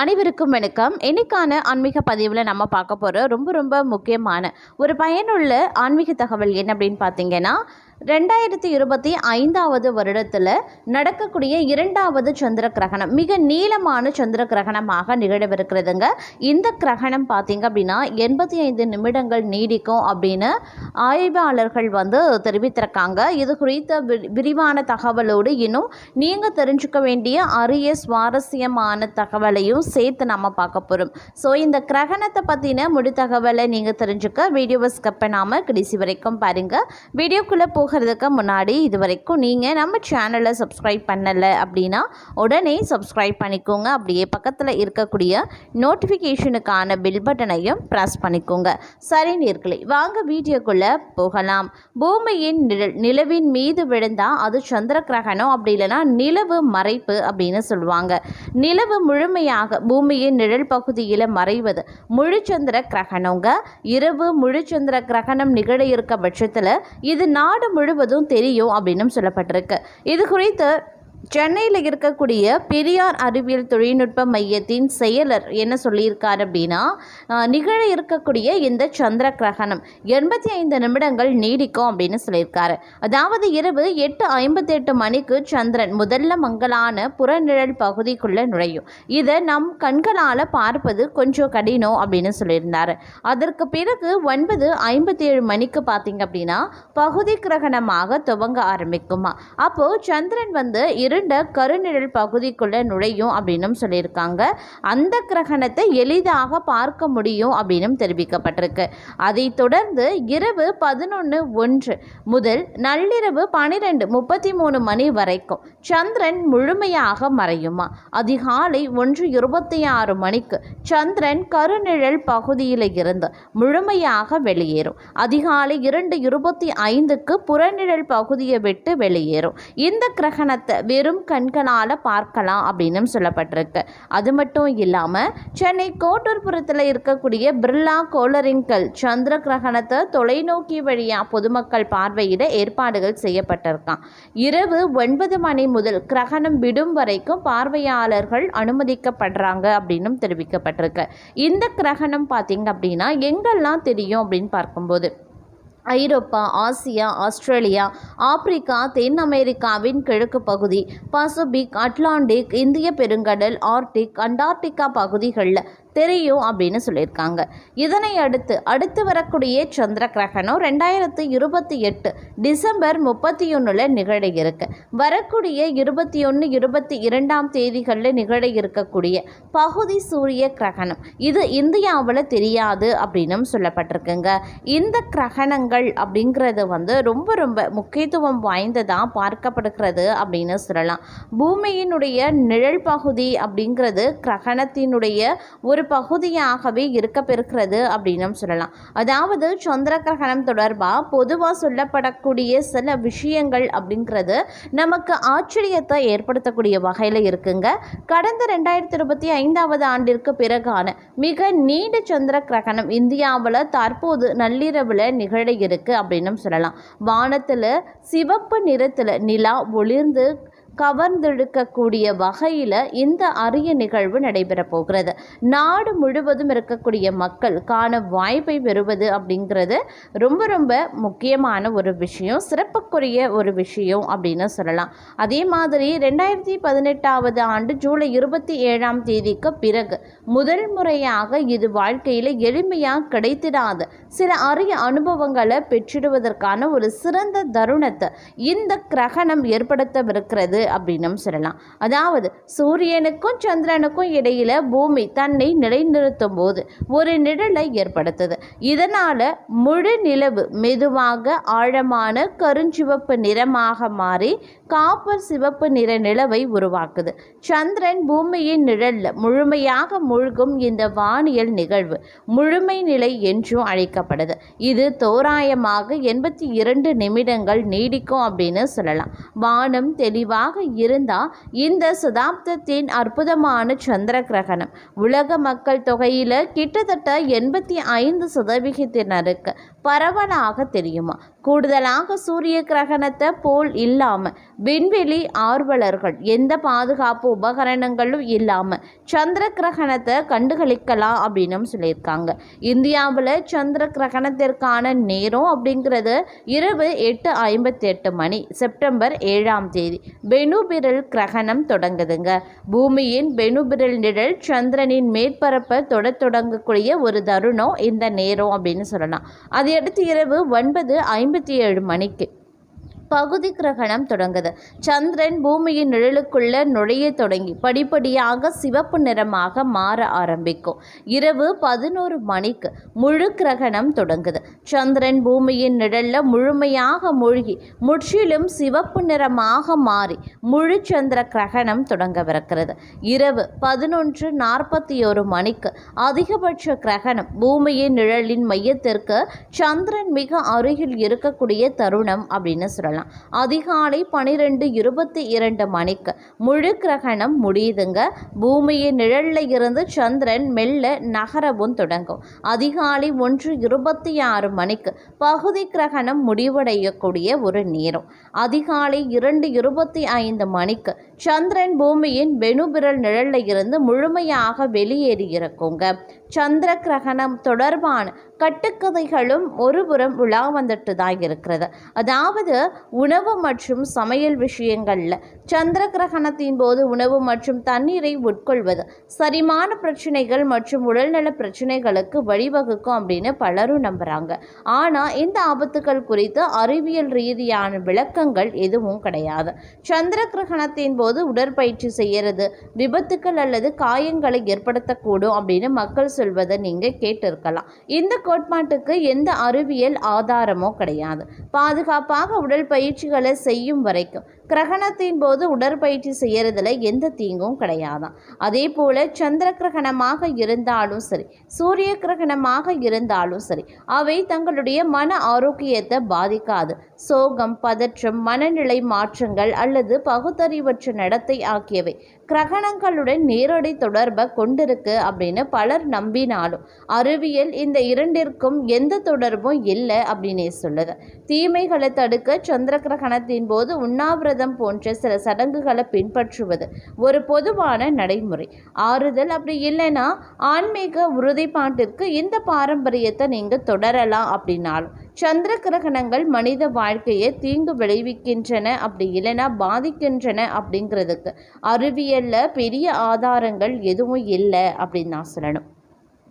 அனைவருக்கும் வணக்கம். இன்னைக்கான ஆன்மீக பதிவில் நம்ம பார்க்க போகிற ரொம்ப ரொம்ப முக்கியமான ஒரு பயனுள்ள ஆன்மீக தகவல் என்ன அப்படின்னு பார்த்தீங்கன்னா ரெண்டாயிரத்தி இருபத்தி ஐந்தாவது வருடத்தில் நடக்கக்கூடிய இரண்டாவது சந்திர கிரகணம் மிக நீளமான சந்திர கிரகணமாக நிகழவிருக்கிறதுங்க. இந்த கிரகணம் பார்த்தீங்க அப்படின்னா எண்பத்தி ஐந்து நிமிடங்கள் நீடிக்கும் அப்படின்னு ஆய்வாளர்கள் வந்து தெரிவித்திருக்காங்க. இது குறித்த விரிவான தகவலோடு இன்னும் நீங்கள் தெரிஞ்சுக்க வேண்டிய அரிய சுவாரஸ்யமான தகவலையும் சேர்த்து நம்ம பார்க்க போகிறோம் ஸோ இந்த கிரகணத்தை பற்றின முடி தகவலை நீங்கள் தெரிஞ்சுக்க வீடியோவை ஸ்கப் பண்ணாமல் கடைசி வரைக்கும் பாருங்கள் வீடியோக்குள்ளே போகிறதுக்கு முன்னாடி இது வரைக்கும் நீங்கள் நம்ம சேனலை சப்ஸ்கிரைப் பண்ணலை அப்படின்னா உடனே சப்ஸ்கிரைப் பண்ணிக்கோங்க. அப்படியே பக்கத்தில் இருக்கக்கூடிய நோட்டிஃபிகேஷனுக்கான பில் பட்டனையும் ப்ரெஸ் பண்ணிக்கோங்க. சரி நேர்களை வாங்க வீடியோக்குள்ளே போகலாம். பூமியின் நிழல் நிலவின் மீது விழுந்தால் அது சந்திர கிரகணம் அப்படி இல்லைன்னா நிலவு மறைப்பு அப்படின்னு சொல்லுவாங்க. நிலவு முழுமையாக பூமியின் நிழல் பகுதியில் மறைவது முழுச்சந்திர கிரகணங்க. இரவு முழுச்சந்திர கிரகணம் நிகழ இருக்க பட்சத்தில் இது நாடு முழுவதும் தெரியும் அப்படின்னு சொல்லப்பட்டிருக்கு. இது குறித்து சென்னையில் இருக்கக்கூடிய பெரியார் அறிவியல் தொழில்நுட்ப மையத்தின் செயலர் என்ன சொல்லியிருக்கார் அப்படின்னா நிகழ இருக்கக்கூடிய இந்த சந்திர கிரகணம் எண்பத்தி ஐந்து நிமிடங்கள் நீடிக்கும் அப்படின்னு சொல்லியிருக்காரு. அதாவது இரவு எட்டு ஐம்பத்தெட்டு மணிக்கு சந்திரன் முதல்ல மங்கலான புறநிழல் பகுதிக்குள்ளே நுழையும். இதை நம் கண்களால் பார்ப்பது கொஞ்சம் கடினம் அப்படின்னு சொல்லியிருந்தார். அதற்கு பிறகு ஒன்பது ஐம்பத்தி ஏழு மணிக்கு பார்த்தீங்க அப்படின்னா பகுதி கிரகணமாக துவங்க ஆரம்பிக்குமா. அப்போது சந்திரன் வந்து இருண்ட கருநிழல் பகுதிக்குள்ளே நுழையும் அப்படின்னும் சொல்லியிருக்காங்க. அந்த கிரகணத்தை எளிதாக பார்க்க முடியும் அப்படின்னும் தெரிவிக்கப்பட்டிருக்கு. அதைத் தொடர்ந்து இரவு பதினொன்று ஒன்று முதல் நள்ளிரவு பனிரெண்டு முப்பத்தி மூணு மணி வரைக்கும் சந்திரன் முழுமையாக மறையுமா? அதிகாலை ஒன்று இருபத்தி ஆறு மணிக்கு சந்திரன் கருநிழல் பகுதியில் இருந்து முழுமையாக வெளியேறும். அதிகாலை இரண்டு இருபத்தி ஐந்துக்கு புறநிழல் பகுதியை விட்டு வெளியேறும். இந்த கிரகணத்தை வெறும் கண்களால் பார்க்கலாம் அப்படின்னு சொல்லப்பட்டிருக்கு. அது மட்டும் இல்லாமல் சென்னை கோட்டூர்புரத்தில் இருக்கக்கூடிய பிர்லா கோலரிங்கல் சந்திர கிரகணத்தை தொலைநோக்கி வழியாக பொதுமக்கள் பார்வையிட ஏற்பாடுகள் செய்யப்பட்டிருக்கான் இரவு ஒன்பது மணி முதல் கிரகணம் விடும் வரைக்கும் பார்வையாளர்கள் அனுமதிக்கப்படுறாங்க அப்படின்னும் தெரிவிக்கப்பட்டிருக்கு. இந்த கிரகணம் பார்த்தீங்க அப்படின்னா எங்கெல்லாம் தெரியும் அப்படின்னு பார்க்கும்போது ஐரோப்பா ஆசியா ஆஸ்திரேலியா ஆப்பிரிக்கா தென் அமெரிக்காவின் கிழக்கு பகுதி பசிபிக் அட்லாண்டிக் இந்திய பெருங்கடல் ஆர்டிக் அண்டார்டிகா பகுதிகளில் தெரியும் அப்படின்னு சொல்லியிருக்காங்க. இதனை அடுத்து அடுத்து வரக்கூடிய சந்திர கிரகணம் ரெண்டாயிரத்து இருபத்தி எட்டு டிசம்பர் முப்பத்தி ஒன்றில் நிகழ இருக்கு. வரக்கூடிய இருபத்தி ஒன்று இருபத்தி இரண்டாம் தேதிகளில் நிகழ இருக்கக்கூடிய பகுதி சூரிய கிரகணம். இது இந்தியாவில் தெரியாது அப்படின்னும் சொல்லப்பட்டிருக்குங்க. இந்த கிரகணங்கள் அப்படிங்கிறது வந்து ரொம்ப ரொம்ப முக்கியத்துவம் வாய்ந்ததாக பார்க்கப்படுகிறது அப்படின்னு சொல்லலாம். பூமியினுடைய நிழல் பகுதி அப்படிங்கிறது கிரகணத்தினுடைய ஒரு ஒரு பகுதியாகவே இருக்கப்பெறுகிறது அப்படின்னும் சொல்லலாம். அதாவது சந்திர கிரகணம் தொடர்பாக பொதுவாக சொல்லப்படக்கூடிய சில விஷயங்கள் அப்படிங்கிறது நமக்கு ஆச்சரியத்தை ஏற்படுத்தக்கூடிய வகையில் இருக்குங்க. கடந்த ரெண்டாயிரத்தி இருபத்தி ஐந்தாவது ஆண்டிற்கு பிறகான மிக நீண்ட சந்திர கிரகணம் இந்தியாவில் தற்போது நள்ளிரவில் நிகழ இருக்கு அப்படின்னும் சொல்லலாம். வானத்தில் சிவப்பு நிறத்தில் நிலா ஒளிர்ந்து கவர்ந்தெடுக்கக்கூடிய வகையில் இந்த அரிய நிகழ்வு நடைபெறப் போகிறது. நாடு முழுவதும் இருக்கக்கூடிய மக்கள் காண வாய்ப்பை பெறுவது அப்படிங்கிறது ரொம்ப ரொம்ப முக்கியமான ஒரு விஷயம் சிறப்புக்குரிய ஒரு விஷயம் அப்படின்னு சொல்லலாம். அதே மாதிரி ரெண்டாயிரத்தி பதினெட்டாவது ஆண்டு ஜூலை இருபத்தி ஏழாம் தேதிக்கு பிறகு முதல் முறையாக இது வாழ்க்கையில் எளிமையாக கிடைத்திடாத சில அரிய அனுபவங்களை பெற்றிடுவதற்கான ஒரு சிறந்த தருணத்தை இந்த கிரகணம் ஏற்படுத்தவிருக்கிறது அப்படின்னும் சொல்லலாம். அதாவது சூரியனுக்கும் சந்திரனுக்கும் இடையில் பூமி தன்னை நிலைநிறுத்தும் போது ஒரு நிழலை ஏற்படுத்துது. இதனால் முழு நிலவு மெதுவாக ஆழமான கருஞ்சிவப்பு நிறமாக மாறி காப்பர் சிவப்பு நிற நிலவை உருவாக்குது. சந்திரன் பூமியின் நிழலில் முழுமையாக மூழ்கும் இந்த வானியல் நிகழ்வு முழுமை நிலை என்றும் அழைக்கப்படுது. இது தோராயமாக எண்பத்தி இரண்டு நிமிடங்கள் நீடிக்கும் அப்படின்னு சொல்லலாம். வானம் தெளிவாக இருந்தால் இந்த சதாப்தத்தின் அற்புதமான சந்திர கிரகணம் உலக மக்கள் தொகையில் கிட்டத்தட்ட எண்பத்தி ஐந்து சதவிகிதத்தினருக்கு. பரவலாக தெரியுமா? கூடுதலாக சூரிய கிரகணத்தை போல் இல்லாமல் விண்வெளி ஆர்வலர்கள் எந்த பாதுகாப்பு உபகரணங்களும் இல்லாமல் சந்திர கிரகணத்தை கண்டுகளிக்கலாம் அப்படின்னு சொல்லியிருக்காங்க. இந்தியாவில் சந்திர கிரகணத்திற்கான நேரம் அப்படிங்கிறது இரவு எட்டு ஐம்பத்தி எட்டு மணி செப்டம்பர் ஏழாம் தேதி. பெனுபிரல் கிரகணம் தொடங்குதுங்க. பூமியின் பெனுபிரல் நிழல் சந்திரனின் மேற்பரப்பை தொட தொடங்கக்கூடிய ஒரு தருணம் இந்த நேரம் அப்படின்னு சொல்லலாம். அதையடுத்து இரவு ஒன்பது ஐம்பத்தி ஏழு மணிக்கு பகுதி கிரகணம் தொடங்குது. சந்திரன் பூமியின் நிழலுக்குள்ள நுழைய தொடங்கி படிப்படியாக சிவப்பு நிறமாக மாற ஆரம்பிக்கும். இரவு பதினோரு மணிக்கு முழு கிரகணம் தொடங்குது. சந்திரன் பூமியின் நிழல்ல முழுமையாக மூழ்கி முற்றிலும் சிவப்பு நிறமாக மாறி முழு சந்திர கிரகணம் தொடங்கவிருக்கிறது. இரவு பதினொன்று நாற்பத்தி ஒரு மணிக்கு அதிகபட்ச கிரகணம் பூமியின் நிழலின் மையத்திற்கு சந்திரன் மிக அருகில் இருக்கக்கூடிய தருணம் அப்படின்னு சொல்லலாம். அதிகாலை பனிரெண்டு இருபத்தி இரண்டு மணிக்கு முழு கிரகணம் முடியுதுங்க. பூமியின் நிழலில் இருந்து சந்திரன் மெல்ல நகரவும் தொடங்கும். அதிகாலை ஒன்று இருபத்தி ஆறு மணிக்கு பகுதி கிரகணம் முடிவடையக்கூடிய ஒரு நேரம். அதிகாலை இரண்டு இருபத்தி ஐந்து மணிக்கு சந்திரன் பூமியின் வெணுபிரல் நிழலில் இருந்து முழுமையாக வெளியேறி இருக்குங்க சந்திர கிரகணம் தொடர்பான கட்டுக்கதைகளும் ஒருபுறம் உலா வந்துட்டு தான் இருக்கிறது. அதாவது உணவு மற்றும் சமையல் விஷயங்களில் சந்திர கிரகணத்தின் போது உணவு மற்றும் தண்ணீரை உட்கொள்வது சரிமான பிரச்சனைகள் மற்றும் உடல்நல பிரச்சனைகளுக்கு வழிவகுக்கும் அப்படின்னு பலரும் நம்புகிறாங்க ஆனால் இந்த ஆபத்துக்கள் குறித்து அறிவியல் ரீதியான விளக்கங்கள் எதுவும் கிடையாது. சந்திர கிரகணத்தின் போது உடற்பயிற்சி செய்யறது விபத்துக்கள் அல்லது காயங்களை ஏற்படுத்தக்கூடும் அப்படின்னு மக்கள் சொல்வதை நீங்கள் கேட்டிருக்கலாம். இந்த கோட்பாட்டுக்கு எந்த அறிவியல் ஆதாரமோ கிடையாது. பாதுகாப்பாக உடல் பயிற்சிகளை செய்யும் வரைக்கும் கிரகணத்தின் போது உடற்பயிற்சி செய்யறதுல எந்த தீங்கும் கிடையாதான் அதே போல சந்திர கிரகணமாக இருந்தாலும் சரி சூரிய கிரகணமாக இருந்தாலும் சரி அவை தங்களுடைய மன ஆரோக்கியத்தை பாதிக்காது. சோகம் பதற்றம் மனநிலை மாற்றங்கள் அல்லது பகுத்தறிவற்ற நடத்தை ஆகியவை கிரகணங்களுடன் நேரடி தொடர்பை கொண்டிருக்கு அப்படின்னு பலர் நம்பினாலும் அறிவியல் இந்த இரண்டிற்கும் எந்த தொடர்பும் இல்லை அப்படின்னே சொல்லுது. தீமைகளை தடுக்க சந்திர கிரகணத்தின் போது உண்ணாவிரதம் போன்ற சில சடங்குகளை பின்பற்றுவது ஒரு பொதுவான நடைமுறை. ஆறுதல் அப்படி இல்லைன்னா ஆன்மீக உறுதிப்பாட்டிற்கு இந்த பாரம்பரியத்தை நீங்கள் தொடரலாம் அப்படின்னாலும் சந்திர கிரகணங்கள் மனித வாழ்க்கையை தீங்கு விளைவிக்கின்றன அப்படி இல்லைன்னா பாதிக்கின்றன அப்படிங்கிறதுக்கு அறிவியலில் பெரிய ஆதாரங்கள் எதுவும் இல்லை அப்படின்னு நான் சொல்லணும்.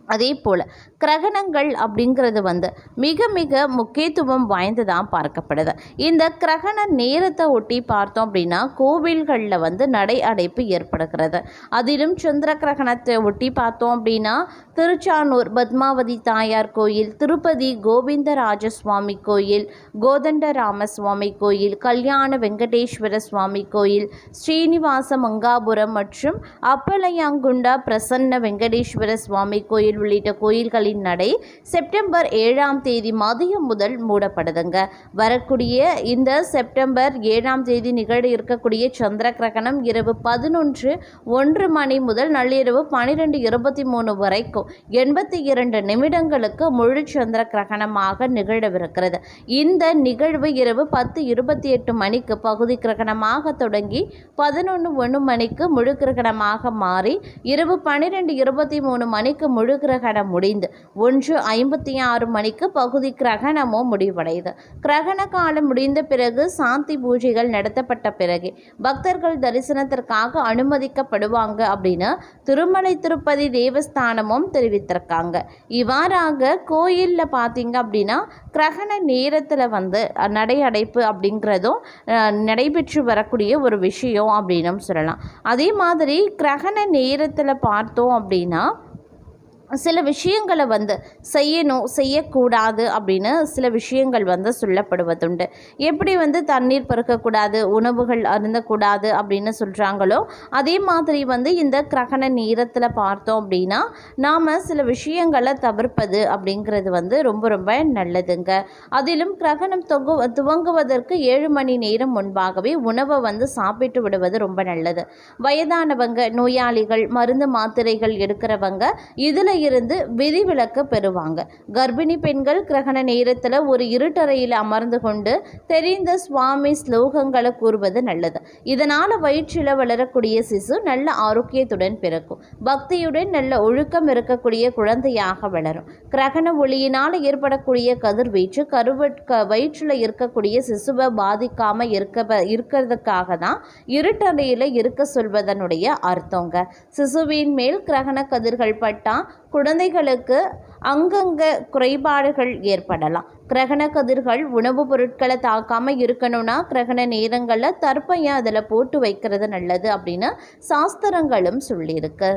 அதே போல் கிரகணங்கள் அப்படிங்கிறது வந்து மிக மிக முக்கியத்துவம் வாய்ந்ததாக பார்க்கப்படுது. இந்த கிரகண நேரத்தை ஒட்டி பார்த்தோம் அப்படின்னா கோவில்களில் வந்து நடை அடைப்பு ஏற்படுகிறது. அதிலும் சந்திர கிரகணத்தை ஒட்டி பார்த்தோம் அப்படின்னா திருச்சானூர் பத்மாவதி தாயார் கோயில் திருப்பதி கோவிந்தராஜ சுவாமி கோயில் கோதண்டராம சுவாமி கோயில் கல்யாண வெங்கடேஸ்வர சுவாமி கோயில் ஸ்ரீனிவாச மங்காபுரம் மற்றும் அப்பளையாங்குண்டா பிரசன்ன வெங்கடேஸ்வர சுவாமி கோயில் உள்ளிட்ட கோயில்களின் நடை செப்டம்பர் ஏழாம் தேதி மதியம் முதல் மூடப்படுதுங்க வரக்கூடிய இந்த செப்டம்பர் ஏழாம் தேதி நிகழ இருக்கக்கூடிய சந்திர கிரகணம் இரவு பதினொன்று ஒன்று மணி முதல் நள்ளிரவு பன்னிரெண்டு இருபத்தி மூணு வரைக்கும் எண்பத்தி இரண்டு நிமிடங்களுக்கு முழு சந்திர கிரகணமாக நிகழவிருக்கிறது. இந்த நிகழ்வு இரவு பத்து இருபத்தி எட்டு மணிக்கு பகுதி கிரகணமாக தொடங்கி பதினொன்று ஒன்று மணிக்கு முழு கிரகணமாக மாறி இரவு பன்னிரெண்டு இருபத்தி மூணு மணிக்கு முழு கிரகணம் முடிந்து ஒன்று ஐம்பத்தி ஆறு மணிக்கு பகுதி கிரகணமும் முடிவடையுது. கிரகண காலம் முடிந்த பிறகு சாந்தி பூஜைகள் நடத்தப்பட்ட பிறகு பக்தர்கள் தரிசனத்திற்காக அனுமதிக்கப்படுவாங்க அப்படின்னு திருமலை திருப்பதி தேவஸ்தானமும் தெரிவித்திருக்காங்க. இவ்வாறாக கோயிலில் பார்த்தீங்க அப்படின்னா கிரகண நேரத்தில் வந்து நடை அடைப்பு அப்படிங்கிறதும் நடைபெற்று வரக்கூடிய ஒரு விஷயம் அப்படின்னும் சொல்லலாம். அதே மாதிரி கிரகண நேரத்தில் பார்த்தோம் அப்படின்னா சில விஷயங்களை வந்து செய்யணும் செய்யக்கூடாது அப்படின்னு சில விஷயங்கள் வந்து சொல்லப்படுவதுண்டு. எப்படி வந்து தண்ணீர் பருக்கக்கூடாது உணவுகள் அருந்தக்கூடாது அப்படின்னு சொல்கிறாங்களோ அதே மாதிரி வந்து இந்த கிரகண நேரத்தில் பார்த்தோம் அப்படின்னா நாம் சில விஷயங்களை தவிர்ப்பது அப்படிங்கிறது வந்து ரொம்ப ரொம்ப நல்லதுங்க. அதிலும் கிரகணம் தொகு துவங்குவதற்கு ஏழு மணி நேரம் முன்பாகவே உணவை வந்து சாப்பிட்டு விடுவது ரொம்ப நல்லது. வயதானவங்க நோயாளிகள் மருந்து மாத்திரைகள் எடுக்கிறவங்க இதில் இருந்து விதிவிலக்கு பெறுவாங்க. கர்ப்பிணி பெண்கள் கிரகண நேரத்தில் ஒரு இருட்டறையில் அமர்ந்து கொண்டு தெரிந்த சுவாமி ஸ்லோகங்களை கூறுவது நல்லது. இதனால் வயிற்றில் வளரக்கூடிய சிசு நல்ல ஆரோக்கியத்துடன் பிறக்கும். பக்தியுடன் நல்ல ஒழுக்கம் இருக்கக்கூடிய குழந்தையாக வளரும். கிரகண ஒளியினால் ஏற்படக்கூடிய கதிர்வீச்சு கருவ க வயிற்றில் இருக்கக்கூடிய சிசுவை பாதிக்காமல் இருக்க இருக்கிறதுக்காக தான் இருட்டறையில் இருக்க சொல்வதனுடைய அர்த்தங்க. சிசுவின் மேல் கிரகண கதிர்கள் பட்டால் குழந்தைகளுக்கு அங்கங்க குறைபாடுகள் ஏற்படலாம். கிரகண கதிர்கள் உணவுப் பொருட்களை தாக்காமல் இருக்கணும்னா கிரகண நேரங்களில் தற்பையை அதில் போட்டு வைக்கிறது நல்லது அப்படின்னு சாஸ்திரங்களும் சொல்லியிருக்கு.